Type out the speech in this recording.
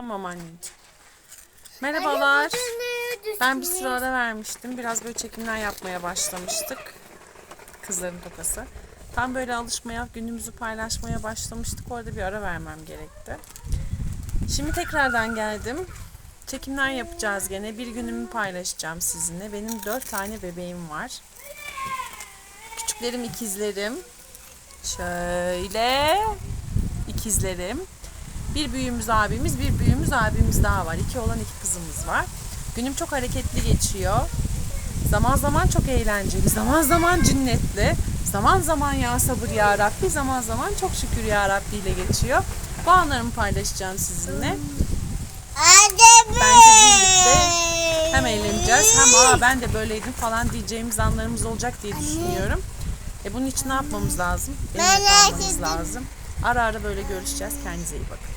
Tamam anneciğim. Merhabalar. Ben bir süre ara vermiştim. Biraz böyle çekimler yapmaya başlamıştık. Kızların tokası. Tam böyle alışmaya, günümüzü paylaşmaya başlamıştık. Orada bir ara vermem gerekti. Şimdi tekrardan geldim. Çekimler yapacağız gene. Bir günümü paylaşacağım sizinle. Benim dört tane bebeğim var. Küçüklerim ikizlerim. Şöyle ikizlerim. Bir büyüğümüz abimiz, bir büyüğümüz abimiz daha var. İki olan iki kızımız var. Günüm çok hareketli geçiyor. Zaman zaman çok eğlenceli, zaman zaman cinnetli, zaman zaman ya sabır ya Rabbi, zaman zaman çok şükür ya Rabbi ile geçiyor. Bu anlarımı paylaşacağım sizinle. Bence birlikte hem eğleneceğiz hem aa ben de böyleydim falan diyeceğimiz anlarımız olacak diye düşünüyorum. E bunun için ne yapmamız lazım? Benimle kalmanız lazım. Ara ara böyle görüşeceğiz. Kendinize iyi bakın.